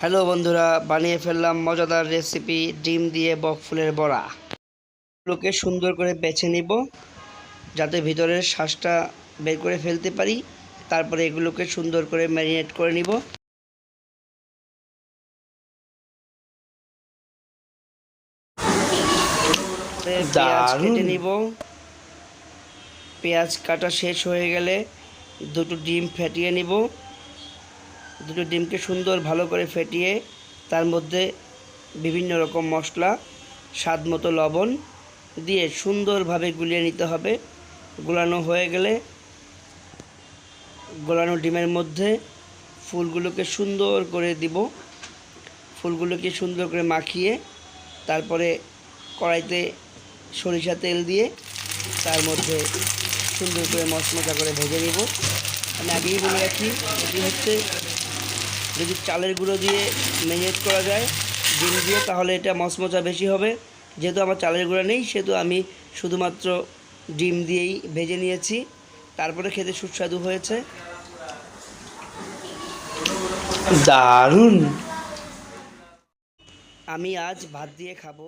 Hello বন্ধুরা বানিয়ে ফেললাম মজাদার রেসিপি ডিম দিয়ে বকফুলের বড়া। এগুলোকে সুন্দর করে বেছে নিব যাতে ভিতরের শ্বাসটা বের করে ফেলতে পারি। তারপরে এগুলোকে সুন্দর করে ম্যারিনেট করে নিব। পেঁয়াজ। কেটে নিব। পেঁয়াজ কাটা শেষ হয়ে গেলে দুটো ডিম ফেটিয়ে নিব। দুটো ডিমকে সুন্দর ভালো করে ফেটিয়ে তার মধ্যে বিভিন্ন রকম মশলা, স্বাদ মতো লবণ দিয়ে সুন্দরভাবে গুলিয়ে নিতে হবে। গোলানো হয়ে গেলে গোলানো ডিমের মধ্যে ফুলগুলোকে সুন্দর করে দিব। ফুলগুলোকে সুন্দর করে মাখিয়ে তারপরে কড়াইতে সরিষা তেল দিয়ে তার মধ্যে সুন্দর করে মশমশা করে ভেজে নিব। আমি আগেই বলে রাখি, এটি হচ্ছে যদি চালের গুঁড়ো দিয়ে ম্যারিনেট করা যায়, ডিম দিয়ে, তাহলে এটা মচমচা বেশি হবে। যেহেতু আমার চালের গুঁড়ো নেই, সেহেতু আমি শুধুমাত্র ডিম দিয়েই ভেজে নিয়েছি। তারপরে খেতে সুস্বাদু হয়েছে। দারুণ! আমি আজ ভাত দিয়ে খাব।